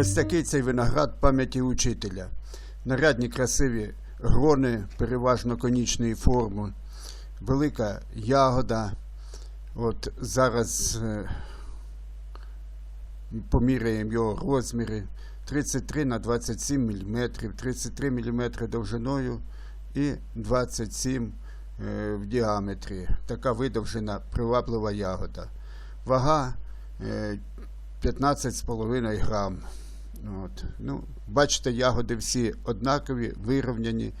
Ось такий цей виноград пам'яті учителя. Нарядні красиві грони, переважно конічної форми, велика ягода. От зараз е, поміряємо його розміри. 33 на 27 мм, 33 мм довжиною і 27 е, в діаметрі. Така видовжена приваблива ягода. Вага е, 15,5 грам. От. Ну, бачите, ягоди всі однакові, вирівняні.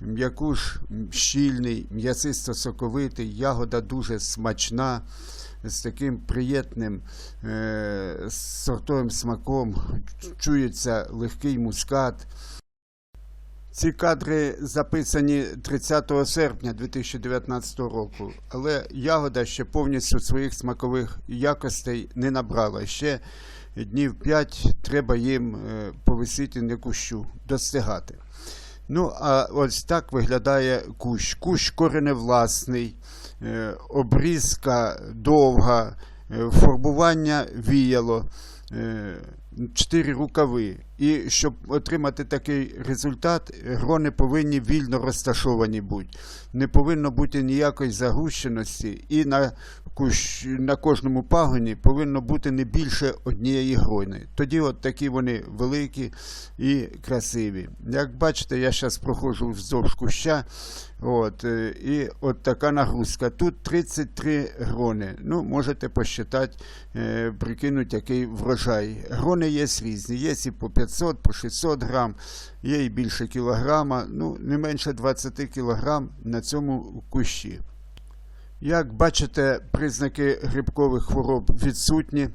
М'якуш щільний, м'ясисто соковитий, ягода дуже смачна, з таким приємним е, сортовим смаком. Чується легкий мускат. Ці кадри записані 30 серпня 2019 року, але ягода ще повністю своїх смакових якостей не набрала. Ще днів 5 треба їм повисити на кущу, достигати. Ну, а ось так виглядає кущ. Кущ кореневласний, е, обрізка довга, е, фарбування віяло, е, чотири рукави. І щоб отримати такий результат, грони повинні вільно розташовані бути. Не повинно бути ніякої загущеності, і на, кущ, на кожному пагоні повинно бути не більше однієї грони. Тоді от такі вони великі і красиві. Як бачите, я зараз проходжу вздовж куща. От, е, і от така нагрузка. Тут 33 грони. Ну, можете посчитати, е, прикинути, який врожай. Грони є різні. Є і по 500, по 600 грам, є і більше кілограма, ну, не менше 20 кілограм на цьому кущі. Як бачите, признаки грибкових хвороб відсутні,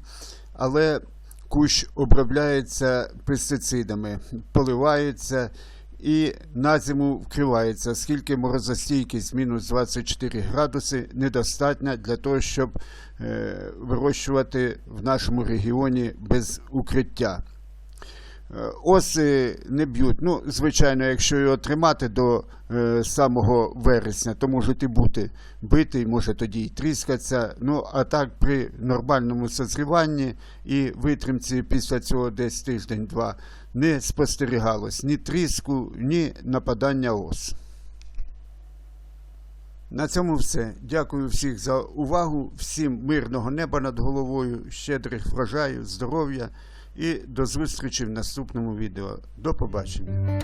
але кущ обробляється пестицидами, поливається і на зиму вкривається, оскільки морозостійкість мінус 24 градуси недостатня для того, щоб е, вирощувати в нашому регіоні без укриття. Е, Оси не б'ють. Ну, звичайно, якщо його тримати до е, самого вересня, то можуть і бути битий, може тоді і тріскатися. Ну, а так при нормальному созріванні і витримці після цього десь тиждень-два не спостерігалось ні тріску, ні нападання ос. На цьому все. Дякую всіх за увагу, всім мирного неба над головою, щедрих врожаю, здоров'я і до зустрічі в наступному відео. До побачення.